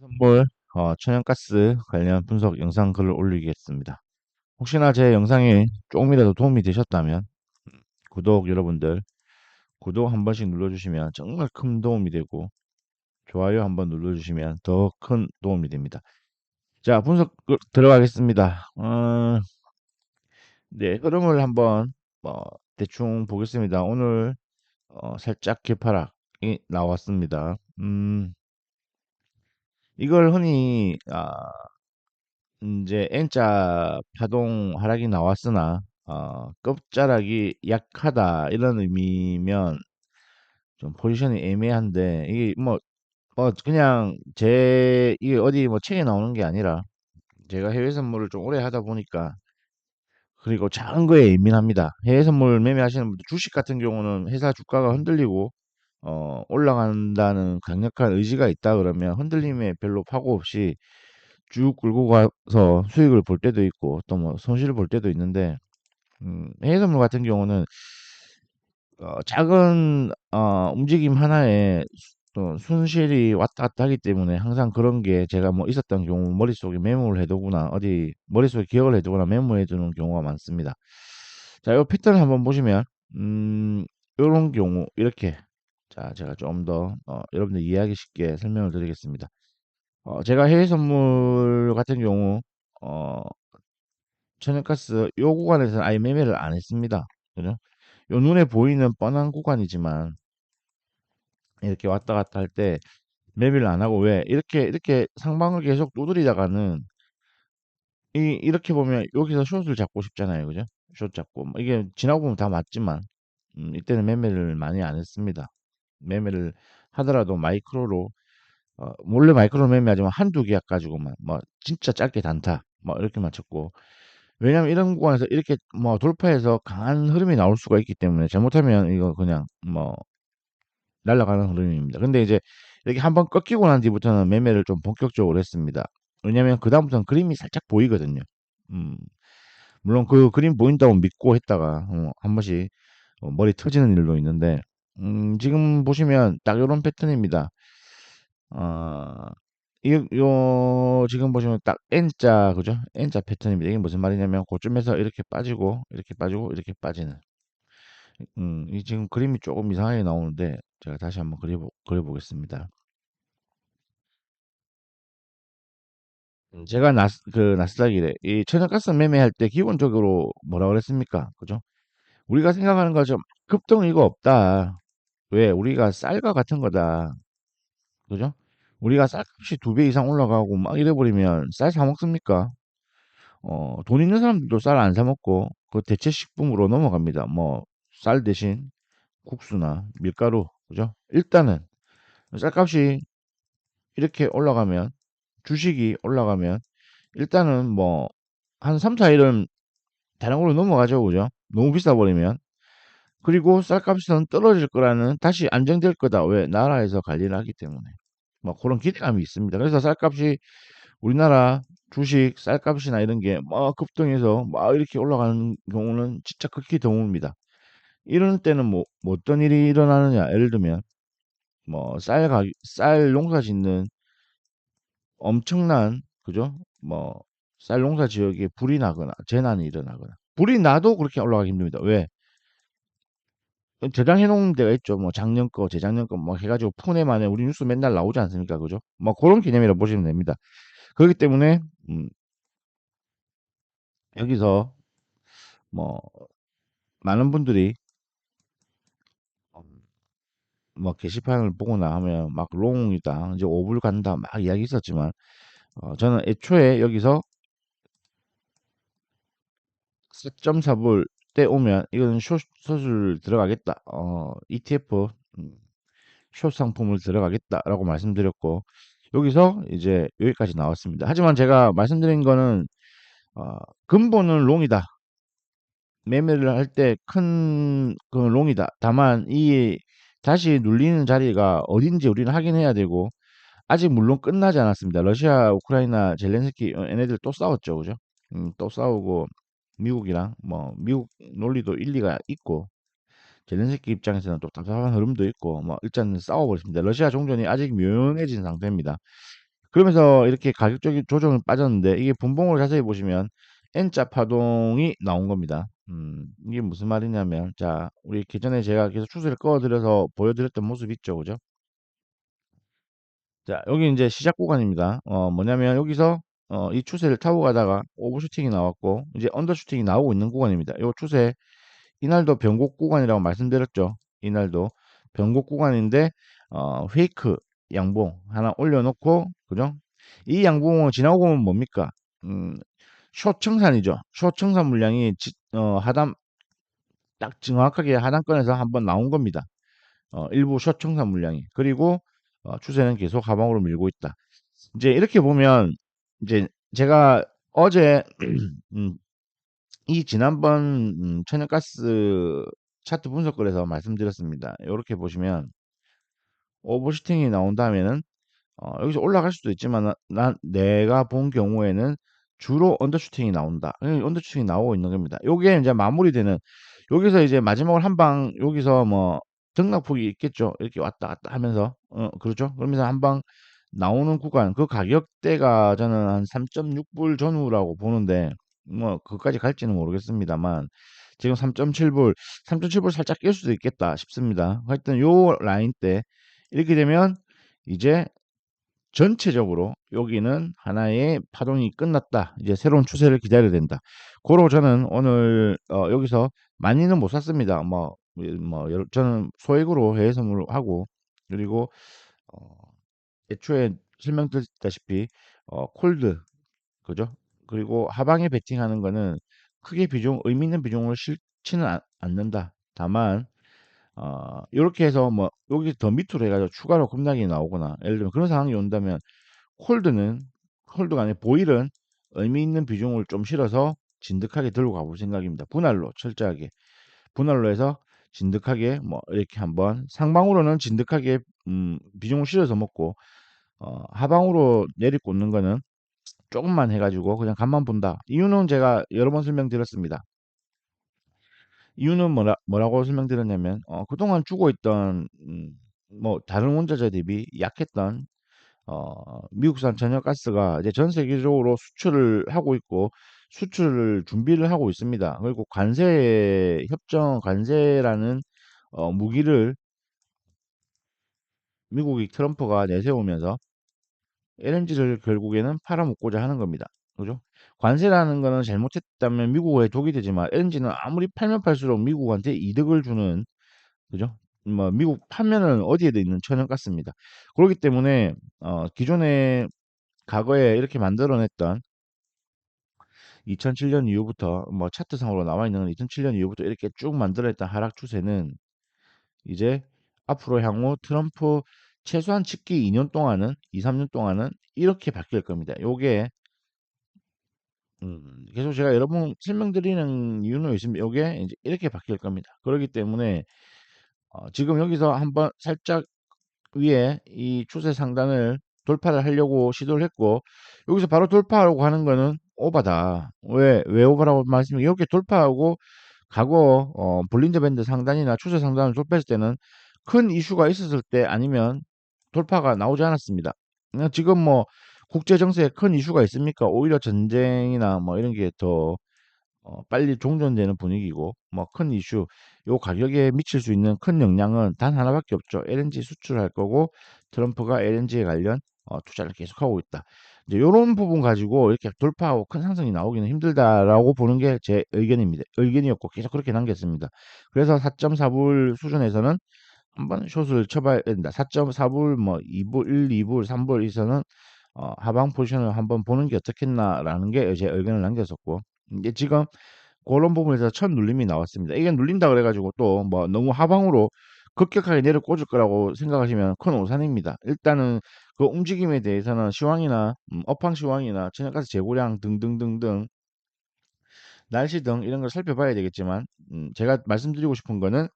선물 어, 천연가스 관련 분석 영상 글을 올리겠습니다. 혹시나 제 영상이 조금이라도 도움이 되셨다면 구독 여러분들 구독 한 번씩 눌러주시면 정말 큰 도움이 되고 좋아요 한번 눌러주시면 더 큰 도움이 됩니다. 자 분석 그- 들어가겠습니다. 어, 네 흐름을 한번 어, 대충 보겠습니다. 오늘 어, 살짝 개파락이 나왔습니다. 음, 이걸 흔히 아, 이제 N자 파동 하락이 나왔으나 어, 끝자락이 약하다 이런 의미면 좀 포지션이 애매한데 이게 뭐, 뭐 그냥 제 이게 어디 뭐 책에 나오는 게 아니라 제가 해외 선물을 좀 오래 하다 보니까 그리고 작은 거에 예민합니다. 해외 선물 매매하시는 분들 주식 같은 경우는 회사 주가가 흔들리고 어, 올라간다는 강력한 의지가 있다 그러면 흔들림에 별로 파고 없이 쭉 끌고 가서 수익을 볼 때도 있고 또 뭐 손실을 볼 때도 있는데 음, 해외선물 같은 경우는 어, 작은 어, 움직임 하나에 수- 또 손실이 왔다 갔다 하기 때문에 항상 그런 게 제가 뭐 있었던 경우 머릿속에 메모를 해두거나 어디 머릿속에 기억을 해두거나 메모해 두는 경우가 많습니다. 자, 이 패턴을 한번 보시면 음, 이런 경우 이렇게 자, 제가 좀 더 어, 여러분들 이해하기 쉽게 설명을 드리겠습니다. 어, 제가 해외 선물 같은 경우 어, 천연가스 요 구간에서는 아예 매매를 안 했습니다. 그죠? 요 눈에 보이는 뻔한 구간이지만 이렇게 왔다 갔다 할 때 매매를 안 하고 왜 이렇게 이렇게 상방을 계속 두드리다가는 이 이렇게 보면 여기서 숏을 잡고 싶잖아요. 그죠? 숏 잡고 뭐 이게 지나고 보면 다 맞지만 음, 이때는 매매를 많이 안 했습니다. 매매를 하더라도 마이크로로 어, 몰래 마이크로 매매하지만 한두 계약 가지고만 뭐 진짜 짧게 단타 뭐 이렇게만 쳤고 왜냐면 이런 구간에서 이렇게 뭐 돌파해서 강한 흐름이 나올 수가 있기 때문에 잘못하면 이거 그냥 뭐 날아가는 흐름입니다. 근데 이제 이렇게 한번 꺾이고 난 뒤부터는 매매를 좀 본격적으로 했습니다. 왜냐면 그다음부터는 그림이 살짝 보이거든요. 음, 물론 그 그림 보인다고 믿고 했다가 어, 한 번씩 어, 머리 터지는 일도 있는데 음, 지금 보시면 딱 이런 패턴입니다. 어, 이, 요, 지금 보시면 딱 N자, 그죠? N자 패턴입니다. 이게 무슨 말이냐면, 고점에서 이렇게 빠지고, 이렇게 빠지고, 이렇게 빠지는. 음, 이 지금 그림이 조금 이상하게 나오는데, 제가 다시 한번 그려보, 그려보겠습니다. 음, 제가 나스, 그, 나스닥이래. 이 천연가스 매매할 때 기본적으로 뭐라 그랬습니까? 그죠? 우리가 생각하는 것처럼 급등 이거 없다. 왜? 우리가 쌀과 같은 거다. 그죠? 우리가 쌀값이 두 배 이상 올라가고 막 이래버리면 쌀 사 먹습니까? 어, 돈 있는 사람들도 쌀 안 사 먹고 그 대체 식품으로 넘어갑니다. 뭐 쌀 대신 국수나 밀가루, 그죠? 일단은 쌀값이 이렇게 올라가면 주식이 올라가면 일단은 뭐 한 3, 4일은 다른 걸로 넘어가죠, 그죠? 너무 비싸 버리면 그리고 쌀값은 떨어질 거라는 다시 안정될 거다. 왜? 나라에서 관리를 하기 때문에. 뭐 그런 기대감이 있습니다. 그래서 쌀값이 우리나라 주식 쌀값이나 이런 게 막 급등해서 막 이렇게 올라가는 경우는 진짜 극히 드뭅니다. 이런 때는 뭐, 뭐 어떤 일이 일어나느냐? 예를 들면 뭐 쌀 가격, 쌀 농사 짓는 엄청난 그죠? 뭐 쌀 농사 지역에 불이 나거나 재난이 일어나거나 불이 나도 그렇게 올라가기 힘듭니다. 왜? 저장해 놓은 데가 있죠. 뭐 작년 거, 재작년 거 뭐 해가지고 푼에 만에 우리 뉴스 맨날 나오지 않습니까? 그죠? 뭐 그런 개념이라 고 보시면 됩니다. 그렇기 때문에 음, 여기서 뭐 많은 분들이 뭐 게시판을 보거나 하면 막 롱이다, 이제 오불 간다 막 이야기 있었지만 어, 저는 애초에 여기서 4.4불 때 오면 이건 숏, 숏을 들어가겠다. 어, ETF 음, 숏 상품을 들어가겠다라고 말씀드렸고 여기서 이제 여기까지 나왔습니다. 하지만 제가 말씀드린 거는 어, 근본은 롱이다. 매매를 할 때 큰 그 롱이다. 다만 이 다시 눌리는 자리가 어딘지 우리는 확인해야 되고 아직 물론 끝나지 않았습니다. 러시아, 우크라이나, 젤렌스키 어, 얘네들 또 싸웠죠, 그죠? 음, 또 싸우고 미국이랑 뭐 미국 논리도 일리가 있고 젤렌스키 입장에서는 또 답답한 흐름도 있고 뭐 일단 싸워버렸습니다. 러시아 종전이 아직 묘연해진 상태입니다. 그러면서 이렇게 가격적인 조정을 빠졌는데 이게 분봉으로 자세히 보시면 N자 파동이 나온 겁니다. 음, 이게 무슨 말이냐면 자 우리 기존에 제가 계속 추세를 꺼드려서 보여드렸던 모습 있죠 그죠 자 여기 이제 시작 구간입니다 어 뭐냐면 여기서 어, 이 추세를 타고 가다가 오버슈팅이 나왔고 이제 언더슈팅이 나오고 있는 구간입니다 이 추세 이날도 변곡 구간이라고 말씀드렸죠 이날도 변곡 구간인데 어, 페이크 양봉 하나 올려놓고 그죠 이 양봉을 지나고 보면 뭡니까 음, 쇼청산이죠 쇼청산 물량이 지, 어, 하단 딱 정확하게 하단권에서 한번 나온 겁니다. 어, 일부 쇼청산 물량이. 그리고 어, 추세는 계속 하방으로 밀고 있다. 이제 이렇게 보면 이제 제가 어제 음, 이 지난번 음, 천연가스 차트 분석글에서 말씀드렸습니다. 이렇게 보시면 오버슈팅이 나온 다음에는 어, 여기서 올라갈 수도 있지만 나, 난 내가 본 경우에는 주로 언더슈팅이 나온다. 언더슈팅이 나오고 있는 겁니다. 요게 이제 마무리되는 여기서 이제 마지막으로 한 방 여기서 뭐 등락폭이 있겠죠. 이렇게 왔다 갔다 하면서 어 그렇죠. 그러면서 한방 나오는 구간 그 가격대가 저는 한 3.6불 전후라고 보는데 뭐 그까지 갈지는 모르겠습니다만 지금 3.7불 3.7불 살짝 깰 수도 있겠다 싶습니다. 하여튼 요 라인 때 이렇게 되면 이제 전체적으로 여기는 하나의 파동이 끝났다. 이제 새로운 추세를 기다려야 된다. 고로 저는 오늘 어, 여기서 많이는 못 샀습니다. 뭐, 뭐 저는 소액으로 해외 선물을 하고 그리고 어, 애초에 설명드렸다시피 어, 콜드 그죠? 그리고 하방에 베팅하는 거는 크게 비중 의미 있는 비중을 실지는 않, 않는다. 다만 어, 요렇게 해서 뭐 여기 더 밑으로 해가지고 추가로 급락이 나오거나 예를 들면 그런 상황이 온다면 콜드는 콜드가 아니라 보일은 의미 있는 비중을 좀 실어서 진득하게 들고 가볼 생각입니다. 분할로 철저하게 분할로 해서 진득하게 뭐 이렇게 한번 상방으로는 진득하게 음, 비중을 실어서 먹고 어, 하방으로 내리 꽂는 거는 조금만 해가지고 그냥 간만 본다. 이유는 제가 여러 번 설명드렸습니다. 이유는 뭐라, 뭐라고 설명드렸냐면 어, 그동안 주고 있던 음, 뭐 다른 원자재 대비 약했던 어, 미국산 천연가스가 이제 전 세계적으로 수출을 하고 있고 수출을 준비를 하고 있습니다. 그리고 관세 협정 관세라는 어, 무기를 미국이 트럼프가 내세우면서 LNG를 결국에는 팔아먹고자 하는 겁니다. 그죠? 관세라는 거는 잘못했다면 미국에 독이 되지만 LNG는 아무리 팔면 팔수록 미국한테 이득을 주는 그죠? 뭐 미국 판매는 어디에도 있는 천연가스입니다. 그렇기 때문에 어, 기존에 과거에 이렇게 만들어냈던 2007년 이후부터 뭐 차트상으로 나와 있는 2007년 이후부터 이렇게 쭉 만들어냈던 하락 추세는 이제 앞으로 향후 트럼프 최소한 집기 2년 동안은 2, 3년 동안은 이렇게 바뀔 겁니다. 요게 음, 계속 제가 여러 번 설명드리는 이유는 있습니다. 요게 이제 이렇게 바뀔 겁니다. 그렇기 때문에 어, 지금 여기서 한번 살짝 위에 이 추세 상단을 돌파를 하려고 시도를 했고 여기서 바로 돌파하려고 하는 거는 오바다. 왜, 왜 오바라고 말씀드리면 이렇게 돌파하고 과거 어, 볼린저 밴드 상단이나 추세 상단을 돌파했을 때는 큰 이슈가 있었을 때 아니면 돌파가 나오지 않았습니다. 지금 뭐 국제 정세에 큰 이슈가 있습니까? 오히려 전쟁이나 뭐 이런 게더 어, 빨리 종전되는 분위기고 뭐 큰 이슈 요 가격에 미칠 수 있는 큰 영향은 단 하나밖에 없죠. LNG 수출할 거고 트럼프가 LNG에 관련 어, 투자를 계속하고 있다. 이제 이런 부분 가지고 이렇게 돌파하고 큰 상승이 나오기는 힘들다라고 보는 게 제 의견입니다. 의견이었고 계속 그렇게 남겼습니다. 그래서 4.4불 수준에서는 한번 숏을 쳐봐야 된다. 4.4불 뭐 2불, 1, 2불, 3불에서는 어, 하방 포지션을 한번 보는 게 어떻겠나라는 게 제 의견을 남겼었고 이제 지금 그런 부분에서 첫 눌림이 나왔습니다. 이게 눌린다 그래가지고 또 뭐 너무 하방으로 급격하게 내려 꽂을 거라고 생각하시면 큰 오산입니다. 일단은 그 움직임에 대해서는 시황이나 음, 업황 시황이나 천연가스 재고량 등등등등 날씨 등 이런 걸 살펴봐야 되겠지만 음, 제가 말씀드리고 싶은 거는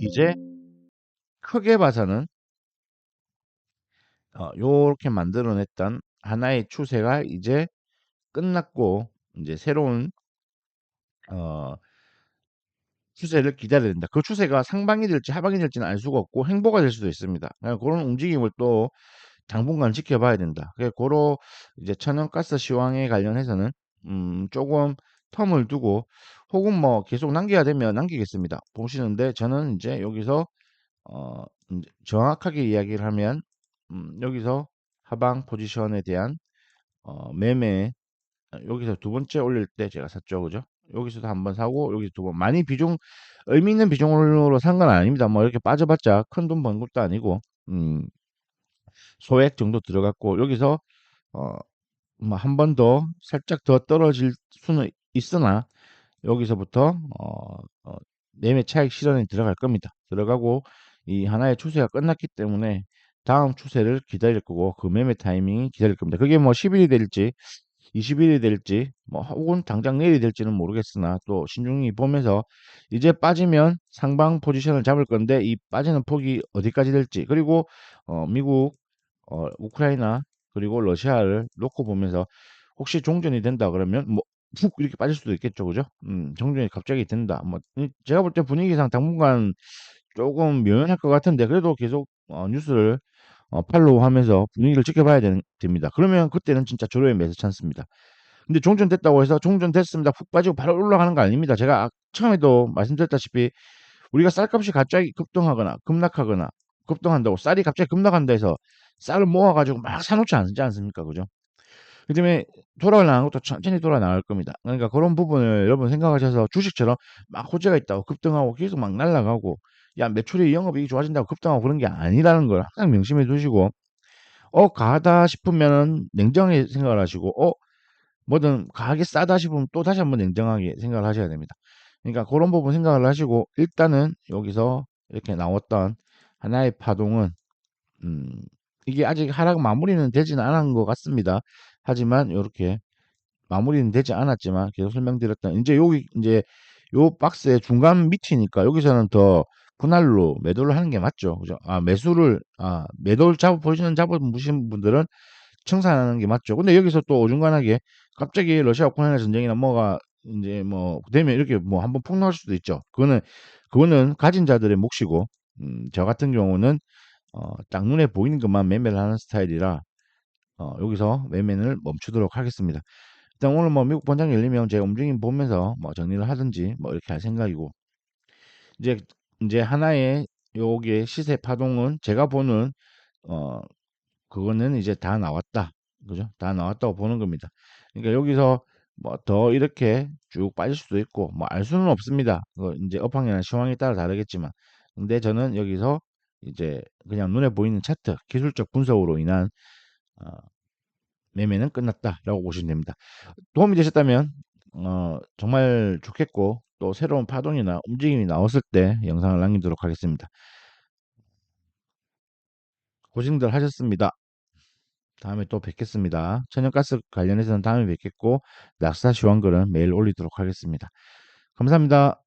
이제 크게 봐서는 어, 요렇게 만들어냈던 하나의 추세가 이제 끝났고 이제 새로운 어, 추세를 기다려야 된다. 그 추세가 상방이 될지 하방이 될지는 알 수가 없고 행보가 될 수도 있습니다. 그런 움직임을 또 당분간 지켜봐야 된다. 고로 이제 천연가스 시황에 관련해서는 음, 조금 텀을 두고 혹은 뭐 계속 남겨야 되면 남기겠습니다. 보시는데 저는 이제 여기서 어, 이제 정확하게 이야기를 하면 음, 여기서 하방 포지션에 대한 어, 매매 아, 여기서 두 번째 올릴 때 제가 샀죠, 그죠? 여기서도 한 번 사고 여기서 두 번 많이 비중 의미 있는 비중으로 산 건 아닙니다. 뭐 이렇게 빠져봤자 큰 돈 번 것도 아니고 음, 소액 정도 들어갔고 여기서 어, 뭐 한 번 더 살짝 더 떨어질 수는 있으나 여기서부터 어, 어, 매매 차익 실현에 들어갈 겁니다. 들어가고 이 하나의 추세가 끝났기 때문에 다음 추세를 기다릴 거고 그 매매 타이밍이 기다릴 겁니다. 그게 뭐 10일이 될지 20일이 될지 뭐 혹은 당장 내일이 될지는 모르겠으나 또 신중히 보면서 이제 빠지면 상방 포지션을 잡을 건데 이 빠지는 폭이 어디까지 될지 그리고 어, 미국 어, 우크라이나 그리고 러시아를 놓고 보면서 혹시 종전이 된다 그러면 뭐 훅 이렇게 빠질 수도 있겠죠, 그죠? 음, 종전이 갑자기 된다. 뭐 제가 볼 때 분위기상 당분간 조금 묘연할 것 같은데 그래도 계속 어, 뉴스를 어, 팔로우하면서 분위기를 지켜봐야 되, 됩니다. 그러면 그때는 진짜 조로의 매수 찬스입니다. 근데 종전 됐다고 해서 종전 됐습니다. 푹 빠지고 바로 올라가는 거 아닙니다. 제가 아- 처음에도 말씀드렸다시피 우리가 쌀값이 갑자기 급등하거나 급락하거나 급등한다고 쌀이 갑자기 급락한다 해서 쌀을 모아가지고 막 사놓지 않지 않습니까? 그죠? 그 때문에 돌아나가는 것도 천천히 돌아 나갈 겁니다. 그러니까 그런 부분을 여러분 생각하셔서 주식처럼 막 호재가 있다고 급등하고 계속 막 날아가고 야 매출이 영업이익이 좋아진다고 급등하고 그런 게 아니라는 걸 항상 명심해 두시고 어 가다 싶으면은 냉정하게 생각을 하시고 어 뭐든 가게 싸다 싶으면 또 다시 한번 냉정하게 생각을 하셔야 됩니다. 그러니까 그런 부분 생각을 하시고 일단은 여기서 이렇게 나왔던 하나의 파동은 음, 이게 아직 하락 마무리는 되지는 않은 것 같습니다. 하지만 이렇게 마무리는 되지 않았지만 계속 설명드렸던 이제 여기 이제 요 박스의 중간 밑이니까 여기서는 더 분할로 매도를 하는 게 맞죠. 그죠? 아, 매수를 아, 매도를 잡아 포지션 잡아 보신 분들은 청산하는 게 맞죠. 근데 여기서 또 어중간하게 갑자기 러시아 우크라이나 전쟁이나 뭐가 이제 뭐 되면 이렇게 뭐 한번 폭 나올 수도 있죠. 그거는 그거는 가진 자들의 몫이고 음, 저 같은 경우는 어, 딱 눈에 보이는 것만 매매를 하는 스타일이라 어, 여기서 매매를 멈추도록 하겠습니다. 일단 오늘 뭐 미국 본장 열리면 제가 움직임 보면서 뭐 정리를 하든지 뭐 이렇게 할 생각이고 이제 이제 하나의 요게 시세 파동은 제가 보는 어 그거는 이제 다 나왔다. 그죠? 다 나왔다고 보는 겁니다. 그러니까 여기서 뭐 더 이렇게 쭉 빠질 수도 있고 뭐 알 수는 없습니다. 그 이제 업황이나 시황에 따라 다르겠지만 근데 저는 여기서 이제 그냥 눈에 보이는 차트 기술적 분석으로 인한 어, 매매는 끝났다라고 보시면 됩니다. 도움이 되셨다면 어, 정말 좋겠고 또 새로운 파동이나 움직임이 나왔을 때 영상을 남기도록 하겠습니다. 고생들 하셨습니다. 다음에 또 뵙겠습니다. 천연가스 관련해서는 다음에 뵙겠고 낙사 시황글은 매일 올리도록 하겠습니다. 감사합니다.